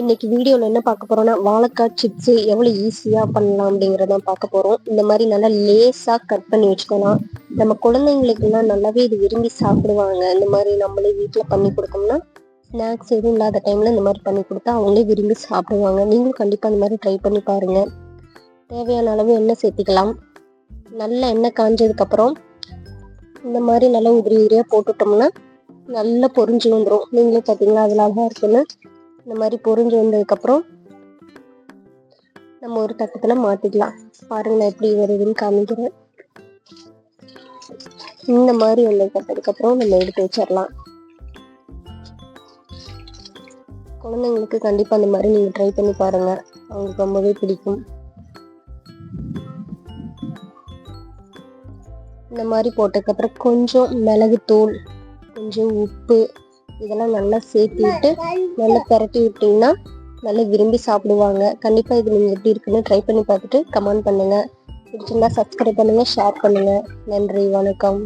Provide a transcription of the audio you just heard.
இன்னைக்கு வீடியோவில் என்ன பார்க்க போறோம்னா வாழைக்காய் சிப்ஸ் எவ்வளோ ஈஸியாக பண்ணலாம் அப்படிங்கிறத பார்க்க போகிறோம் இந்த மாதிரி நல்லா லேஸாக கட் பண்ணி வச்சுக்கலாம் நம்ம குழந்தைங்களுக்குலாம் நல்லாவே இது விரும்பி சாப்பிடுவாங்க. இந்த மாதிரி நம்மளே வீட்டில் பண்ணி கொடுத்தோம்னா ஸ்நாக்ஸ் எதுவும் இல்லாத டைமில் இந்த மாதிரி பண்ணி கொடுத்தா அவங்களே விரும்பி சாப்பிடுவாங்க. நீங்களும் கண்டிப்பாக இந்த மாதிரி ட்ரை பண்ணி பாருங்கள் தேவையான அளவு எண்ணெய் சேர்த்திக்கலாம். நல்ல எண்ணெய் காஞ்சதுக்கப்புறம் இந்த மாதிரி நல்லா உதிரி உதிரியாக போட்டுட்டோம்னா நல்லா பொரிஞ்சு வந்துடும் நீங்களே பார்த்தீங்களா அதில் அழகாக இருக்குன்னு. இந்த மாதிரி பொரிஞ்சு வந்ததுக்கப்புறம் நம்ம ஒரு தட்டத்தில் மாற்றிக்கலாம் பாருங்க நான் எப்படி வருதுன்னு காமிக்கிறேன். இந்த மாதிரி வந்ததுக்கப்புறம் நம்ம எடுத்து வச்சிடலாம் குழந்தைங்களுக்கு கண்டிப்பாக அந்த மாதிரி நீங்கள் ட்ரை பண்ணி பாருங்கள் அவங்களுக்கு ரொம்பவே பிடிக்கும். இந்த மாதிரி போட்டதுக்கப்புறம் கொஞ்சம் மிளகுத்தூள் கொஞ்சம் உப்பு இதெல்லாம் நல்லா சேர்த்து விட்டு நல்லா பிரட்டி விட்டீங்கன்னா நல்லா விரும்பி சாப்பிடுவாங்க. கண்டிப்பாக இது நீங்கள் எப்படி இருக்குன்னு ட்ரை பண்ணி பார்த்துட்டு கமெண்ட் பண்ணுங்கள் பிடிச்சிருந்தா சப்ஸ்கிரைப் பண்ணுங்கள் ஷேர் பண்ணுங்கள் நன்றி வணக்கம்.